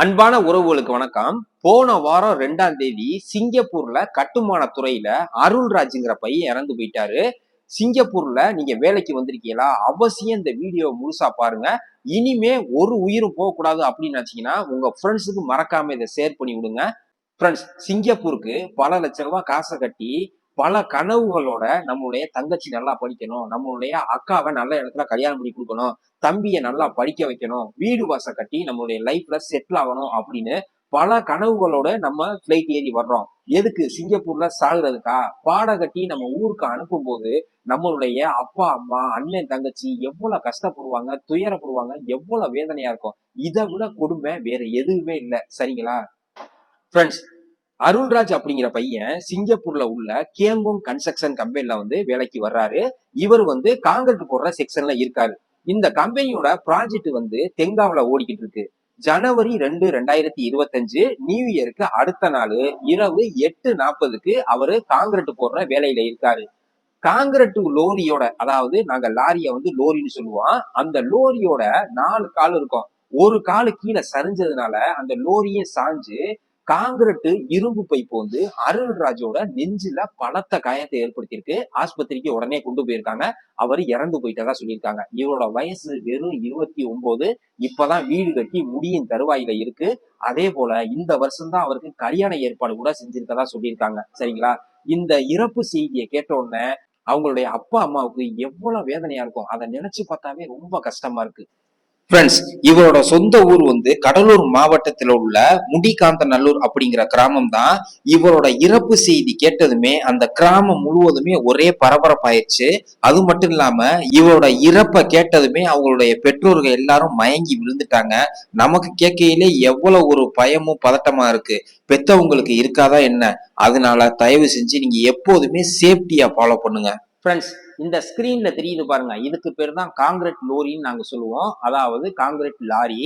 அன்பான உறவுகளுக்கு வணக்கம். போன வாரம் ரெண்டாம் தேதி சிங்கப்பூர்ல கட்டுமான துறையில அருள்ராஜுங்கிற பையன் இறந்து போயிட்டாரு. சிங்கப்பூர்ல நீங்க வேலைக்கு வந்திருக்கீங்களா? அவசியம் இந்த வீடியோ முழுசா பாருங்க. இனிமே ஒரு உயிரும் போகக்கூடாது அப்படின்னு நினைச்சீங்கன்னா உங்க ஃப்ரெண்ட்ஸுக்கு மறக்காம இதை ஷேர் பண்ணி விடுங்க. ஃப்ரெண்ட்ஸ் சிங்கப்பூருக்கு பல லட்ச ரூபாய் காசை கட்டி பல கனவுகளோட நம்மளுடைய தங்கச்சி நல்லா படிக்கணும் நம்மளுடைய அக்காவை நல்ல இடத்துல கல்யாணம் பண்ணி கொடுக்கணும் தம்பியை நல்லா படிக்க வைக்கணும் வீடு வாசல் கட்டி நம்மளுடைய லைஃப்ல செட்டில் ஆகணும் அப்படின்னு பல கனவுகளோட நம்ம ஃபிளைட் ஏறி வர்றோம். எதுக்கு? சிங்கப்பூர்ல சாகுறதுக்கா? பாட கட்டி நம்ம ஊருக்கு அனுப்பும் போது நம்மளுடைய அப்பா அம்மா அண்ணன் தங்கச்சி எவ்வளவு கஷ்டப்படுவாங்க துயரப்படுவாங்க எவ்வளவு வேதனையா இருக்கும். இதை விட கொடுமை வேற எதுவுமே இல்லை. சரிங்களா? ஃப்ரெண்ட்ஸ் அருண்ராஜ் அப்படிங்கிற பையன் சிங்கப்பூர்ல உள்ள கேங்கோங் கன்ஸ்ட்ரக்ஷன் கம்பெனில வந்து வேலைக்கு வர்றாரு. இவர் வந்து காங்கிரட் போடுற செக்ஷன்ல இருக்காரு. இந்த கம்பெனியோட ப்ராஜெக்ட் வந்து தெங்காவில ஓடிக்கிட்டு இருக்கு. ஜனவரி ரெண்டு ரெண்டாயிரத்தி இருபத்தஞ்சு நியூ இயருக்கு அடுத்த நாள் இரவு எட்டு நாற்பதுக்கு அவரு காங்கிரட் போடுற வேலையில இருக்காரு. காங்கிரட் லோரியோட அதாவது நாங்க லாரியை வந்து லோரின்னு சொல்லுவோம். அந்த லோரியோட நாலு கால் இருக்கும். ஒரு காலு கீழே சரிஞ்சதுனால அந்த லோரியே சாஞ்சு காங்கிரட்டு இரும்பு பைப்பு வந்து அருள்ராஜோட நெஞ்சில பலத்த காயத்தை ஏற்படுத்தியிருக்கு. ஆஸ்பத்திரிக்கு உடனே கொண்டு போயிருக்காங்க. அவர் இறந்து போயிட்டதா சொல்லியிருக்காங்க. இவரோட வயசு வெறும் இருபத்தி ஒன்பது இப்பதான் வீடு கட்டி முடியின் தருவாயில இருக்கு. அதே போல இந்த வருஷம்தான் அவருக்கு கல்யாண ஏற்பாடு கூட செஞ்சிருக்கதா சொல்லியிருக்காங்க. சரிங்களா? இந்த இறப்பு செய்தியை கேட்ட உடனே அவங்களுடைய அப்பா அம்மாவுக்கு எவ்வளவு வேதனையா இருக்கும். அதை நினைச்சு பார்த்தாவே ரொம்ப கஷ்டமா இருக்கு. ஃப்ரெண்ட்ஸ் இவரோட சொந்த ஊர் வந்து கடலூர் மாவட்டத்தில் உள்ள முடிகாந்தநல்லூர் அப்படிங்கிற கிராமம் தான் இவரோட இறப்பு செய்தி கேட்டதுமே அந்த கிராமம் முழுவதுமே ஒரே பரபரப்பாயிருச்சு. அது மட்டும் இல்லாம இவரோட இறப்பை கேட்டதுமே அவங்களுடைய பெற்றோர்கள் எல்லாரும் மயங்கி விழுந்துட்டாங்க. நமக்கு கேட்கையிலே எவ்வளவு ஒரு பயமும் பதட்டமா இருக்கு. பெத்தவங்களுக்கு இருக்காதா என்ன? அதனால தயவு செஞ்சு நீங்க எப்போதுமே சேஃப்டியா ஃபாலோ பண்ணுங்க. ஃப்ரெண்ட்ஸ் இந்த ஸ்கிரீன்ல தெரியுது பாருங்க. இதுக்கு பேர் தான் காங்கிரட் லோரின்னு நாங்கள் சொல்லுவோம். அதாவது காங்கிரட் லாரி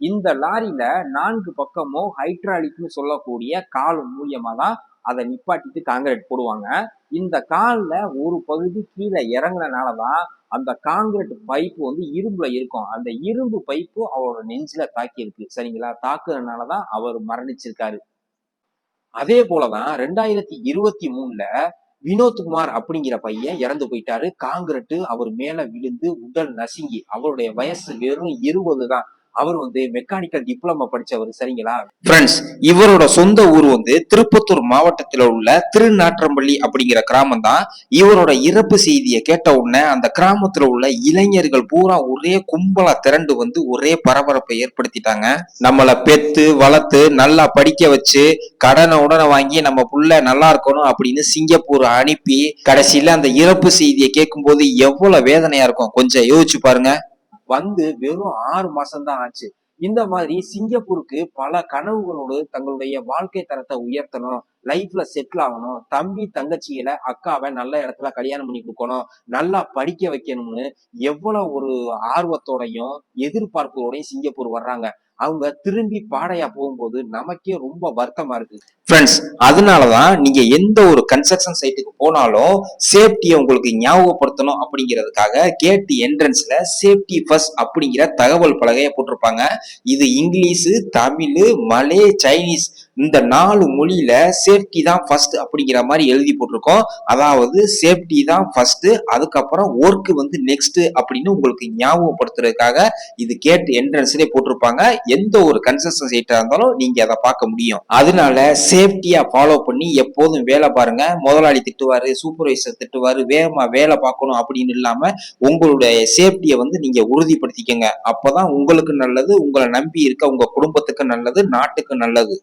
இந்த லாரியில நான்கு பக்கமும் ஹைட்ராலிக்னு சொல்லக்கூடிய கால் மூலியமா தான் அதை நிப்பாட்டிட்டு காங்கிரட் போடுவாங்க. இந்த காலில் ஒரு பகுதி கீழே இறங்குனனால தான் அந்த காங்கிரட் பைப்பு வந்து இரும்புல இருக்கும். அந்த இரும்பு பைப்பு அவரோட நெஞ்சில தாக்கி இருக்கு சரிங்களா? தாக்குறதுனால தான் அவர் மரணிச்சிருக்காரு. அதே போலதான் ரெண்டாயிரத்தி இருபத்தி மூணுல வினோத்குமார் அப்படிங்கிற பையன் இறந்து போயிட்டாரு. காங்கிரட்டு அவர் மேல விழுந்து உடல் நசுங்கி அவருடைய வயசு வெறும் இருபது தான் அவர் வந்து மெக்கானிக்கல் டிப்ளமா படிச்சவர் சரிங்களா? ஃப்ரெண்ட்ஸ் இவரோட சொந்த ஊர் வந்து திருப்பத்தூர் மாவட்டத்தில் உள்ள திருநாற்றம்பள்ளி அப்படிங்கிற கிராமம் தான் இவரோட இறப்பு செய்தியை கேட்ட உடனே அந்த கிராமத்துல உள்ள இளைஞர்கள் பூரா ஒரே கும்பலா திரண்டு வந்து ஒரே பரபரப்பை ஏற்படுத்திட்டாங்க. நம்மளை பெத்து வளர்த்து நல்லா படிக்க வச்சு கடனை உடனே வாங்கி நம்ம புள்ள நல்லா இருக்கணும் அப்படின்னு சிங்கப்பூர் அனுப்பி கடைசியில அந்த இறப்பு செய்தியை கேட்கும்போது எவ்வளவு வேதனையா இருக்கும். கொஞ்சம் யோசிச்சு பாருங்க. வந்து வெறும் ஆறு மாசம் தான் ஆச்சு. இந்த மாதிரி சிங்கப்பூருக்கு பல கனவுகளோடு தங்களுடைய வாழ்க்கை தரத்தை உயர்த்தணும் லைஃப்ல செட்டில் ஆகணும் தம்பி தங்கச்சியில அக்காவை நல்ல இடத்துல கல்யாணம் பண்ணி கொடுக்கணும் நல்லா படிக்க வைக்கணும்னு எவ்வளவு ஒரு ஆர்வத்தோடையும் எதிர்பார்ப்புகளோடையும் சிங்கப்பூர் வர்றாங்க. அவங்க திரும்பி பாடையா போகும்போது நமக்கே ரொம்ப வருத்தமா இருக்கு. ஃப்ரெண்ட்ஸ் அதனாலதான் நீங்க எந்த ஒரு கன்ஸ்ட்ரக்ஷன் சைட்டுக்கு போனாலும் சேஃப்டியை உங்களுக்கு ஞாபகப்படுத்தணும் அப்படிங்கிறதுக்காக கேட்டு என்ட்ரன்ஸ்ல சேஃப்டி ஃபர்ஸ்ட் அப்படிங்கிற தகவல் பலகையை போட்டிருப்பாங்க. இது இங்கிலீஷு தமிழ் மலே சைனீஸ் இந்த நாலு மொழியில சேஃப்டி தான் ஃபர்ஸ்ட் அப்படிங்கிற மாதிரி எழுதி போட்டிருக்கோம். அதாவது சேஃப்டி தான் ஃபர்ஸ்ட் அதுக்கப்புறம் ஒர்க் வந்து நெக்ஸ்ட் அப்படின்னு உங்களுக்கு ஞாபகப்படுத்துறதுக்காக இது கேட் என்ட்ரன்ஸ்லேயே போட்டிருப்பாங்க. எந்த ஒரு கன்ஸ்ட்ரக்ஷன் சைட்டா இருந்தாலும் நீங்க அதை பார்க்க முடியும். அதனால சேஃப்டியா ஃபாலோ பண்ணி எப்போதும் வேலை பாருங்க. முதலாளி திட்டுவாரு சூப்பர்வைசர் திட்டுவாரு வேகமா வேலை பார்க்கணும் அப்படின்னு இல்லாம உங்களுடைய சேஃப்டியை வந்து நீங்க உறுதிப்படுத்திக்கங்க. அப்பதான் உங்களுக்கு நல்லது உங்களை நம்பி இருக்க உங்க குடும்பத்துக்கு நல்லது நாட்டுக்கு நல்லது.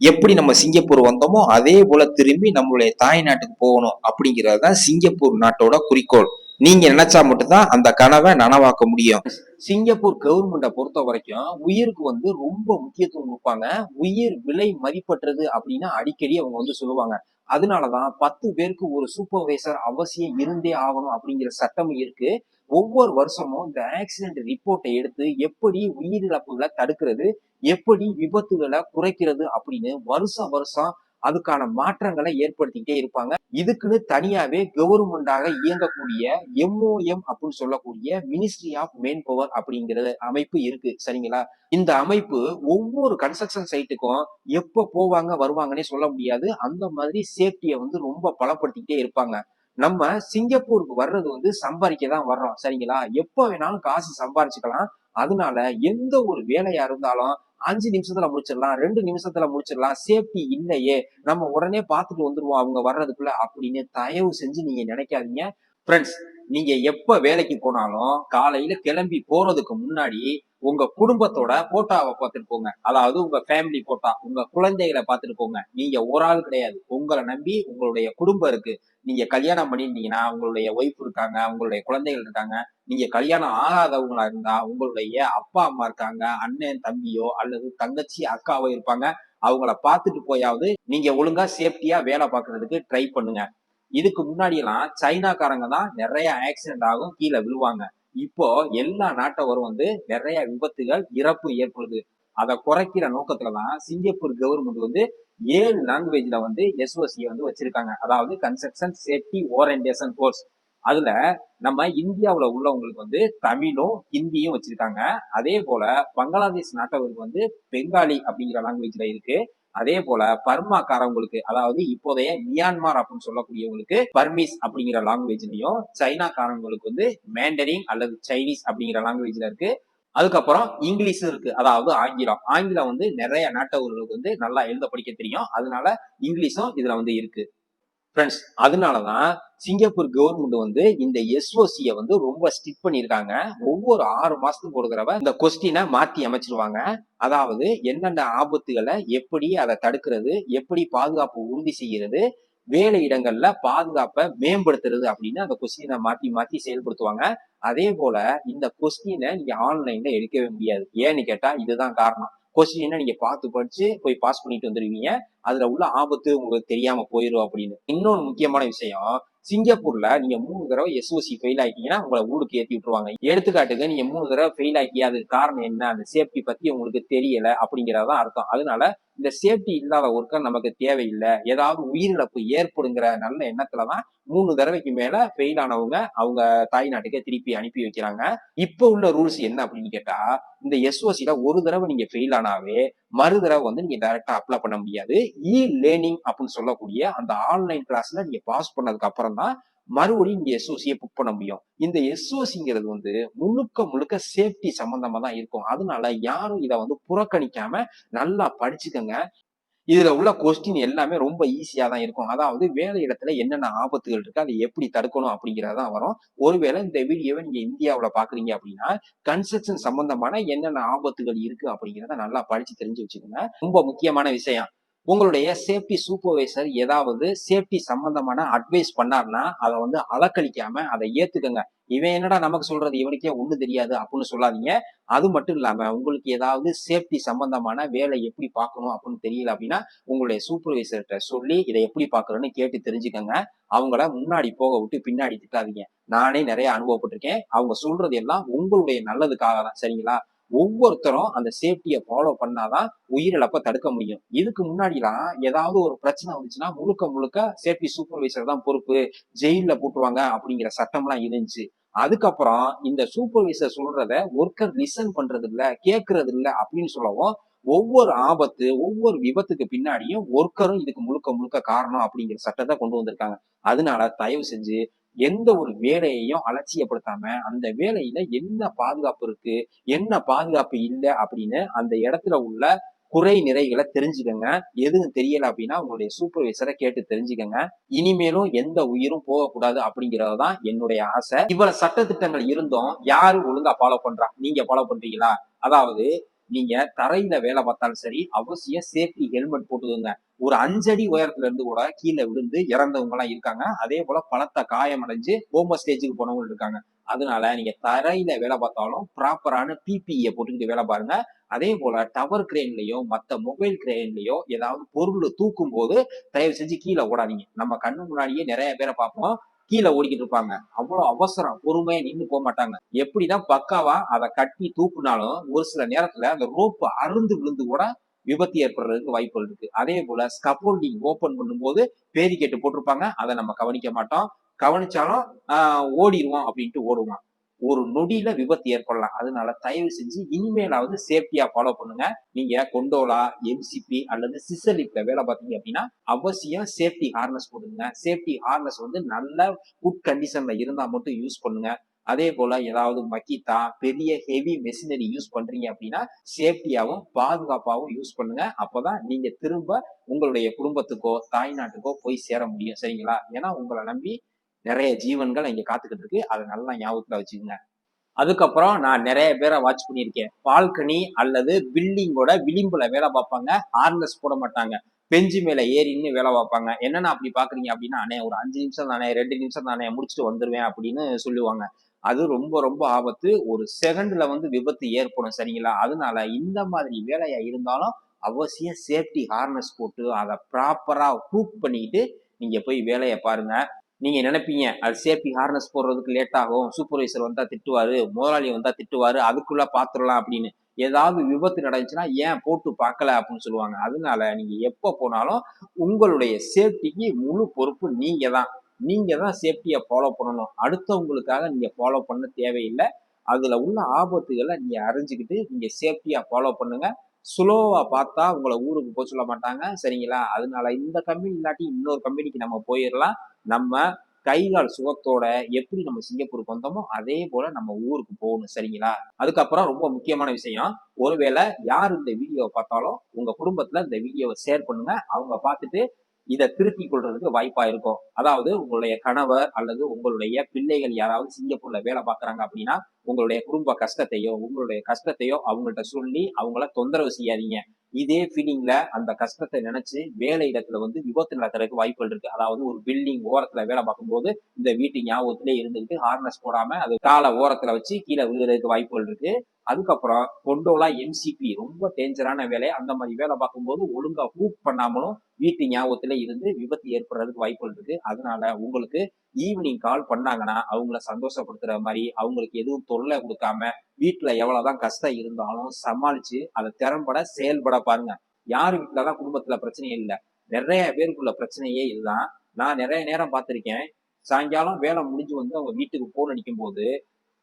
எப்படி நம்ம சிங்கப்பூர் வந்தோமோ அதே போல திரும்பி நம்மளுடைய தாய் நாட்டுக்கு போகணும் அப்படிங்கிறது தான் சிங்கப்பூர் நாட்டோட குறிக்கோள். நீங்க நினைச்சா மட்டும்தான் அந்த கனவை நனவாக்க முடியும். சிங்கப்பூர் கவர்மெண்ட்டை பொறுத்த வரைக்கும் உயிருக்கு வந்து ரொம்ப முக்கியத்துவம் கொடுப்பாங்க. உயிர் விலை மதிப்பற்றது அப்படின்னு அடிக்கடி அவங்க வந்து சொல்லுவாங்க. அதனாலதான் பத்து பேருக்கு ஒரு சூப்பர்வைசர் அவசியம் இருந்தே ஆகணும் அப்படிங்கிற சட்டம் இருக்கு. ஒவ்வொரு வருஷமும் இந்த ஆக்சிடென்ட் ரிப்போர்ட்டை எடுத்து எப்படி உயிரிழப்புகளை தடுக்கிறது எப்படி விபத்துகளை குறைக்கிறது அப்படின்னு வருஷம் வருஷம் அதுக்கான மாற்றங்களை ஏற்படுத்திக்கிட்டே இருப்பாங்க. இதுக்குன்னு தனியாவே கவர்மெண்டாக இயங்கக்கூடிய எம்ஓஎம் அப்படின்னு சொல்லக்கூடிய மினிஸ்ட்ரி ஆஃப் மெயின் பவர் அப்படிங்கிற அமைப்பு இருக்கு. சரிங்களா? இந்த அமைப்பு ஒவ்வொரு கன்ஸ்ட்ரக்ஷன் சைட்டுக்கும் எப்ப போவாங்க வருவாங்கன்னே சொல்ல முடியாது. அந்த மாதிரி சேஃப்டியை வந்து ரொம்ப பலப்படுத்திக்கிட்டே இருப்பாங்க. நம்ம சிங்கப்பூருக்கு வர்றது வந்து சம்பாதிக்க தான் வர்றோம். சரிங்களா? எப்ப வேணாலும் காசு சம்பாரிச்சுக்கலாம். அதனால எந்த ஒரு வேலையா இருந்தாலும் அஞ்சு நிமிஷத்துல முடிச்சிடலாம் ரெண்டு நிமிஷத்துல முடிச்சிடலாம் சேஃப்டி இல்லையே நம்ம உடனே பார்த்துட்டு வந்துருவோம் அவங்க வர்றதுக்குள்ள அப்படின்னு தயவு செஞ்சு நீங்க நினைக்காதீங்க. ஃப்ரெண்ட்ஸ் நீங்க எப்ப வேலைக்கு போனாலும் காலையில கிளம்பி போறதுக்கு முன்னாடி உங்க குடும்பத்தோட போட்டோவை பார்த்துட்டு போங்க. அதாவது உங்க ஃபேமிலி போட்டா உங்க குழந்தைகளை பார்த்துட்டு போங்க. நீங்க ஒரு ஆள் கிடையாது. உங்களை நம்பி உங்களுடைய குடும்பம் இருக்கு. நீங்க கல்யாணம் பண்ணியிருந்தீங்கன்னா உங்களுடைய ஒய்ஃப் இருக்காங்க உங்களுடைய குழந்தைகள் இருக்காங்க. நீங்க கல்யாணம் ஆகாதவங்களா இருந்தா உங்களுடைய அப்பா அம்மா இருக்காங்க அண்ணன் தம்பியோ அல்லது தங்கச்சி அக்காவோ இருப்பாங்க. அவங்கள பார்த்துட்டு போயாவது நீங்க ஒழுங்கா சேஃப்டியா வேலை பார்க்கறதுக்கு ட்ரை பண்ணுங்க. இதுக்கு முன்னாடி எல்லாம் சைனாக்காரங்க தான் நிறைய ஆக்சிடென்ட் ஆகும் கீழே விழுவாங்க. இப்போ எல்லா நாட்டவரும் வந்து நிறைய விபத்துகள் இறப்பு ஏற்படுது. அதை குறைக்கிற நோக்கத்துல தான் சிங்கப்பூர் கவர்மெண்ட் வந்து ஏழு லாங்குவேஜ்ல வந்து எஸ்ஓசி வந்து வச்சிருக்காங்க. அதாவது கன்ஸ்ட்ரக்ஷன் சேஃப்டி ஓரியன்டேஷன் கோர்ஸ் அதுல நம்ம இந்தியாவில் உள்ளவங்களுக்கு வந்து தமிழும் ஹிந்தியும் வச்சிருக்காங்க. அதே போல பங்களாதேஷ் நாட்டவருக்கு வந்து பெங்காலி அப்படிங்கிற லாங்குவேஜ்ல இருக்கு. அதே போல பர்மாக்காரவங்களுக்கு அதாவது இப்போதைய மியான்மார் அப்படின்னு சொல்லக்கூடியவங்களுக்கு பர்மீஸ் அப்படிங்கிற லாங்குவேஜ்லயும் சைனாக்காரங்களுக்கு வந்து மேண்டரிங் அல்லது சைனீஸ் அப்படிங்கிற லாங்குவேஜ்ல இருக்கு. அதுக்கப்புறம் இங்கிலீஷும் இருக்கு. அதாவது ஆங்கிலம். ஆங்கிலம் வந்து நிறைய நாட்டவர்களுக்கு வந்து நல்லா எழுத படிக்க தெரியும். அதனால இங்கிலீஷும் இதுல வந்து இருக்கு. ஃப்ரெண்ட்ஸ் அதனால தான் சிங்கப்பூர் கவர்மெண்ட் வந்து இந்த எஸ்ஓசியை வந்து ரொம்ப ஸ்டிக் பண்ணியிருக்காங்க. ஒவ்வொரு ஆறு மாசத்துக்கு ஒரு தடவை இந்த கொஸ்டினை மாற்றி அமைச்சிருவாங்க. அதாவது என்னென்ன ஆபத்துகளை எப்படி அதை தடுக்கிறது எப்படி பாதுகாப்பு உறுதி செய்கிறது வேலை இடங்கள்ல பாதுகாப்பை மேம்படுத்துறது அப்படின்னு அந்த கொஸ்டினை மாற்றி மாற்றி செயல்படுத்துவாங்க. அதே போல இந்த கொஸ்டினை நீங்க ஆன்லைன்ல எடுக்கவே முடியாது. ஏன்னு கேட்டா இதுதான் காரணம். கொஸ்டினை நீங்க பார்த்து படிச்சு போய் பாஸ் பண்ணிட்டு வந்துருவீங்க. அதுல உள்ள ஆபத்து உங்களுக்கு தெரியாம போயிடும் அப்படின்னு. இன்னொன்று முக்கியமான விஷயம் சிங்கப்பூர்ல நீங்க மூணு தடவை எஸ்ஓசி ஃபெயில் ஆயிட்டீங்கன்னா உங்களை ஊருக்கு ஏற்றி விட்டுருவாங்க. எடுத்துக்காட்டுக்கு நீங்க மூணு தடவை ஃபெயில் ஆக்கி அதுக்கு காரணம் என்ன? அந்த சேஃப்டி பத்தி உங்களுக்கு தெரியல அப்படிங்கறதான் அர்த்தம். அதனால இந்த சேஃப்டி இல்லாத ஒர்க்கர் நமக்கு தேவையில்லை. ஏதாவது உயிரிழப்பு ஏற்படுங்கிற நல்ல எண்ணத்துலதான் மூணு தடவைக்கு மேல ஃபெயில் ஆனவங்க அவங்க தாய் நாட்டுக்கே திருப்பி அனுப்பி வைக்கிறாங்க. இப்போ உள்ள ரூல்ஸ் என்ன அப்படின்னு கேட்டா இந்த எஸ்ஓசில ஒரு தடவை நீங்க ஃபெயில் ஆனாவே மறு தடவை வந்து நீங்க டைரக்டா அப்ளை பண்ண முடியாது. இ லேர்னிங் அப்படின்னு சொல்லக்கூடிய அந்த ஆன்லைன் கிளாஸ்ல நீங்க பாஸ் பண்ணதுக்கு அப்புறம் தான் மறுபடியும் நீங்க எஸ்ஓசியை புக் பண்ண முடியும். இந்த எஸ்ஓசிங்கிறது வந்து முழுக்க முழுக்க சேஃப்டி சம்பந்தமா தான் இருக்கும். அதனால யாரும் இதை வந்து புறக்கணிக்காம நல்லா படிச்சுக்கோங்க. இதுல உள்ள கொஸ்டின் எல்லாமே ரொம்ப ஈஸியா தான் இருக்கும். அதாவது வேலை இடத்துல என்னென்ன ஆபத்துகள் இருக்கு அதை எப்படி தடுக்கணும் அப்படிங்கறதான் வரும். ஒருவேளை இந்த வீடியோவை நீங்க இந்தியாவில் பாக்குறீங்க அப்படின்னா கன்ஸ்ட்ரக்ஷன் சம்பந்தமான என்னென்ன ஆபத்துகள் இருக்கு அப்படிங்கிறத நல்லா படிச்சு தெரிஞ்சு வச்சுக்கோங்க. ரொம்ப முக்கியமான விஷயம். உங்களுடைய சேஃப்டி சூப்பர்வைசர் ஏதாவது சேஃப்டி சம்பந்தமான அட்வைஸ் பண்ணார்னா அதை வந்து அலக்களிக்காம அதை ஏத்துக்கங்க. இவன் என்னடா நமக்கு சொல்றது? இவனுக்கே ஒண்ணு தெரியாது அப்படின்னு சொல்லாதீங்க. அது மட்டும் இல்லாம உங்களுக்கு ஏதாவது சேஃப்டி சம்பந்தமான வேலை எப்படி பார்க்கணும் அப்படின்னு தெரியல அப்படின்னா உங்களுடைய சூப்பர்வைசர்கிட்ட சொல்லி இதை எப்படி பார்க்கணும்னு கேட்டு தெரிஞ்சுக்கோங்க. அவங்கள முன்னாடி போக விட்டு பின்னாடி திட்டாதீங்க. நானே நிறைய அனுபவப்பட்டிருக்கேன். அவங்க சொல்றது எல்லாம் உங்களுடைய நல்லதுக்காக தான். சரிங்களா? ஒவ்வொருத்தரும் அந்த சேஃப்டியை ஃபாலோ பண்ணாதான் உயிரிழப்பை தடுக்க முடியும். இதுக்கு முன்னாடிலாம் ஏதாவது ஒரு பிரச்சனை வந்துச்சுன்னா முழுக்க முழுக்க சேஃப்டி சூப்பர்வைசர் தான் பொறுப்பு. ஜெயில போட்டுருவாங்க அப்படிங்கிற சட்டம்லாம் இருந்துச்சு. அதுக்கப்புறம் இந்த சூப்பர்வைசர் சொல்றத ஒர்க்கர் லிசன் பண்றது இல்ல கேட்கறது இல்ல அப்படின்னு சொல்லவும் ஒவ்வொரு ஆபத்து ஒவ்வொரு விபத்துக்கு பின்னாடியும் ஒர்க்கரும் இதுக்கு முழுக்க முழுக்க காரணம் அப்படிங்கிற சட்டத்தை கொண்டு வந்திருக்காங்க. அதனால தயவு செஞ்சு எந்த ஒரு வேலையையும் அலட்சியப்படுத்தாம அந்த வேலையில என்ன பாதுகாப்பு இருக்கு என்ன பாதுகாப்பு இல்லை அப்படின்னு அந்த இடத்துல உள்ள குறை நிறைகளை தெரிஞ்சுக்கங்க. எதுவும் தெரியல அப்படின்னா உங்களுடைய சூப்பர்வைசரை கேட்டு தெரிஞ்சுக்கங்க. இனிமேலும் எந்த உயிரும் போகக்கூடாது அப்படிங்கிறது தான் என்னுடைய ஆசை. இவ்வளவு சட்டத்திட்டங்கள் இருந்தும் யாரு ஒழுங்கா ஃபாலோ பண்றா? நீங்க ஃபாலோ பண்றீங்களா? அதாவது நீங்க தரையில வேலை பார்த்தாலும் சரி அவசியம் சேஃப்டி ஹெல்மெட் போட்டுக்கோங்க. ஒரு அஞ்சடி உயரத்துல இருந்து கூட கீழே விழுந்து இறந்தவங்க எல்லாம் இருக்காங்க. அதே போல பலத்த காயம் அடைஞ்சு ஹோம ஸ்டேஜுக்கு போனவங்க இருக்காங்க. அதனால நீங்க தரையில வேலை பார்த்தாலும் ப்ராப்பரான பிபிஇ போட்டுக்கிட்டு வேலை பாருங்க. அதே போல டவர் கிரெயின்லயோ மற்ற மொபைல் கிரெயின்லயோ ஏதாவது பொருள் தூக்கும் போது தயவு செஞ்சு கீழே ஓடாதீங்க. நம்ம கண்ணு முன்னாடியே நிறைய பேரை பார்ப்போம். கீழே ஓடிக்கிட்டு இருப்பாங்க. அவ்வளவு அவசரம். பொறுமையா நின்று போக மாட்டாங்க. எப்படிதான் பக்காவா அதை கட்டி தூக்குனாலும் ஒரு சில நேரத்துல அந்த ரோப்பு அருந்து விழுந்து கூட விபத்து ஏற்படுறதுக்கு வாய்ப்புகள் இருக்கு. அதே போல ஸ்கப்போல்டிங் ஓபன் பண்ணும்போது பேரிகேட்டு போட்டிருப்பாங்க. அதை நம்ம கவனிக்க மாட்டோம். கவனிச்சாலும் ஓடிடுவோம் அப்படின்ட்டு ஓடுவோம். ஒரு நொடியில விபத்து ஏற்படலாம். அதனால தயவு செஞ்சு இனிமேலாவது சேஃப்டியா ஃபாலோ பண்ணுங்க. நீங்க கொண்டோலா எம்சிபி அல்லது சிசலிப்ல வேலை பார்த்தீங்க அப்படின்னா அவசியம் சேஃப்டி ஹார்னஸ் போடுங்க சேஃப்டி ஹார்னஸ் வந்து நல்ல குட் கண்டிஷன்ல இருந்தா மட்டும் யூஸ் பண்ணுங்க. அதே போல ஏதாவது மக்கித்தா பெரிய ஹெவி மெஷினரி யூஸ் பண்றீங்க அப்படின்னா சேஃப்டியாவும் பாதுகாப்பாகவும் யூஸ் பண்ணுங்க. அப்பதான் நீங்க திரும்ப உங்களுடைய குடும்பத்துக்கோ தாய்நாட்டுக்கோ போய் சேர முடியும். சரிங்களா? ஏன்னா உங்களை நம்பி நிறைய ஜீவன்கள் இங்கே காத்துக்கிட்டு இருக்கு. அதை நல்லா ஞாபகத்தில் வச்சுக்கோங்க. அதுக்கப்புறம் நான் நிறைய பேரை வாட்ச் பண்ணியிருக்கேன். பால்கனி அல்லது பில்டிங்கோட விளிம்புல வேலை பார்ப்பாங்க. ஹார்னஸ் போட மாட்டாங்க. பெஞ்சு மேல ஏறின்னு வேலை பார்ப்பாங்க. என்னென்ன அப்படி பாக்குறீங்க அப்படின்னா அண்ணே ஒரு அஞ்சு நிமிஷம் தானே ரெண்டு நிமிஷம் தானே முடிச்சுட்டு வந்துருவேன் அப்படின்னு சொல்லுவாங்க. அது ரொம்ப ரொம்ப ஆபத்து. ஒரு செகண்ட்ல வந்து விபத்து ஏற்படும் சரிங்களா? அதனால இந்த மாதிரி வேலையா இருந்தாலும் அவசியம் சேஃப்டி ஹார்னஸ் போட்டு அதை ப்ராப்பரா ஹூக் பண்ணிக்கிட்டு நீங்க போய் வேலையை பாருங்க. நீங்க நினைப்பீங்க அது சேஃப்டி ஹார்னஸ் போடுறதுக்கு லேட் ஆகும் சூப்பர்வைசர் வந்தா திட்டுவாரு முதலாளி வந்தா திட்டுவாரு அதுக்குள்ள பாத்துடலாம் அப்படின்னு. ஏதாவது விபத்து நடந்துச்சுன்னா ஏன் போட்டு பார்க்கல அப்படின்னு சொல்லுவாங்க. அதனால நீங்க எப்போ போனாலும் உங்களுடைய சேஃப்டிக்கு முழு பொறுப்பு நீங்க தான் நீங்க தான் சேஃப்டியை ஃபாலோ பண்ணணும். அடுத்தவங்களுக்காக நீங்க ஃபாலோ பண்ண தேவையில்லை. அதுல உள்ள ஆபத்துகளை நீங்க அறிஞ்சுக்கிட்டு நீங்க சேஃப்டியா ஃபாலோ பண்ணுங்க. ஸ்லோவாக பார்த்தா உங்களை ஊருக்கு போக சொல்ல மாட்டாங்க. சரிங்களா? அதனால இந்த கம்பெனி இல்லாட்டி இன்னொரு கம்பெனிக்கு நம்ம போயிடலாம் நம்ம கை கால் சுகத்தோட எப்படி நம்ம சிங்கப்பூருக்கு வந்தோமோ அதே போல நம்ம ஊருக்கு போகணும். சரிங்களா? அதுக்கப்புறம் ரொம்ப முக்கியமான விஷயம். ஒருவேளை யார் இந்த வீடியோவை பார்த்தாலும் உங்க குடும்பத்துல இந்த வீடியோவை ஷேர் பண்ணுங்க. அவங்க பார்த்துட்டு இதை திருத்திக் கொள்றதுக்கு வாய்ப்பா இருக்கும். அதாவது உங்களுடைய கணவர் அல்லது உங்களுடைய பிள்ளைகள் யாராவது சிங்கப்பூர்ல வேலை பார்க்குறாங்க அப்படின்னா உங்களுடைய குடும்ப கஷ்டத்தையோ உங்களுடைய கஷ்டத்தையோ அவங்கள்ட்ட சொல்லி அவங்கள தொந்தரவு செய்யாதீங்க. இதே ஃபீலிங்ல அந்த கஷ்டத்தை நினைச்சு வேலை இடத்துல வந்து விபத்து நடக்கிறதுக்கு வாய்ப்புகள் இருக்கு. அதாவது ஒரு பில்டிங் ஓரத்துல வேலை பார்க்கும்போது இந்த வீட்டு ஞாபகத்திலே இருந்துகிட்டு ஹார்னஸ் போடாம அது காலை ஓரத்துல வச்சு கீழே விழுகிறதுக்கு வாய்ப்புகள் இருக்கு. அதுக்கப்புறம் கொண்டோலா எம்சிபி ரொம்ப டேஞ்சரான வேலை. அந்த மாதிரி வேலை பார்க்கும்போது ஒழுங்கா ஹூக் பண்ணாமலும் வீட்டு ஞாபகத்துல இருந்து விபத்து ஏற்படுறதுக்கு வாய்ப்புகள் இருக்கு. அதனால உங்களுக்கு ஈவினிங் கால் பண்ணாங்கன்னா அவங்கள சந்தோஷப்படுத்துற மாதிரி அவங்களுக்கு எதுவும் தொல்லை கொடுக்காம வீட்டுல எவ்வளவுதான் கஷ்டம் இருந்தாலும் சமாளிச்சு அதை திறம்பட செயல்பட பாருங்க. யார் வீட்டுலதான் குடும்பத்துல பிரச்சனையே இல்லை. நிறைய பேருக்குள்ள பிரச்சனையே இதுதான். நான் நிறைய நேரம் பார்த்திருக்கேன். சாயங்காலம் வேலை முடிஞ்சு வந்து அவங்க வீட்டுக்கு போன் அடிக்கும் போது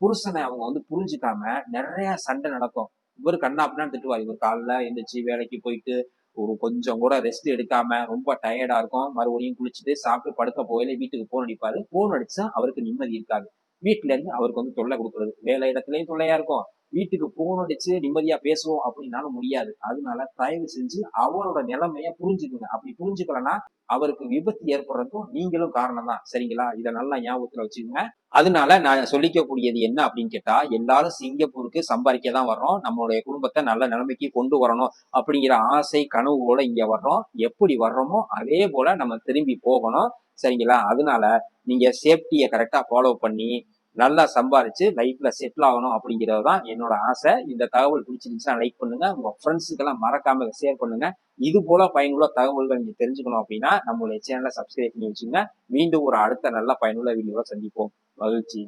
புருஷனை அவங்க வந்து புரிஞ்சுக்காம நிறைய சண்டை நடக்கும். இவர் கண்ணா அப்படின்னு திட்டுவார். இவர் காலைல எழுந்திரிச்சு வேலைக்கு போயிட்டு ஒரு கொஞ்சம் கூட ரெஸ்ட் எடுக்காம ரொம்ப டயர்டா இருக்கும். மறுபடியும் குளிச்சுட்டு சாப்பிட்டு படுக்க போயில வீட்டுக்கு போன் அடிப்பாரு. போன் அடிச்சா அவருக்கு நிம்மதி இருக்காது. வீட்டுல இருந்து அவருக்கு வந்து தொல்லை கொடுக்குறது. வேலை இடத்துலயும் தொல்லையா இருக்கும். வீட்டுக்கு போன் அடிச்சு நிம்மதியா பேசுவோம் அப்படின்னாலும் முடியாது. அதனால தயவு செஞ்சு அவரோட நிலைமைய புரிஞ்சுக்குங்க. அப்படி புரிஞ்சுக்கலன்னா அவருக்கு விபத்து ஏற்படுறதுக்கும் நீங்களும் காரணம் தான் சரிங்களா? இதை நல்லா ஞாபகத்துல வச்சுக்கோங்க. அதனால நான் சொல்லிக்கக்கூடியது என்ன அப்படின்னு கேட்டா எல்லாரும் சிங்கப்பூருக்கு சம்பாதிக்க தான் வர்றோம். நம்மளுடைய குடும்பத்தை நல்ல நிலைமைக்கு கொண்டு வரணும் அப்படிங்கிற ஆசை கனவுகளோட இங்க வர்றோம். எப்படி வர்றோமோ அதே போல நம்ம திரும்பி போகணும். சரிங்களா? அதனால நீங்க சேஃப்டியை கரெக்டா ஃபாலோ பண்ணி நல்லா சம்பாரிச்சு லைஃப்ல செட்டில் ஆகணும் அப்படிங்கிறது தான் என்னோட ஆசை. இந்த தகவல் பிடிச்சிருந்துச்சுன்னா லைக் பண்ணுங்க. உங்க ஃப்ரெண்ட்ஸுக்கெல்லாம் மறக்காம ஷேர் பண்ணுங்க. இது போல பயனுள்ள தகவல்கள் நீங்க தெரிஞ்சுக்கணும் அப்படின்னா நம்மளுடைய சேனலை சப்ஸ்கிரைப் பண்ணி வச்சுங்க மீண்டும் ஒரு அடுத்த நல்ல பயனுள்ள வீடியோவை சந்திப்போம். மகிழ்ச்சி.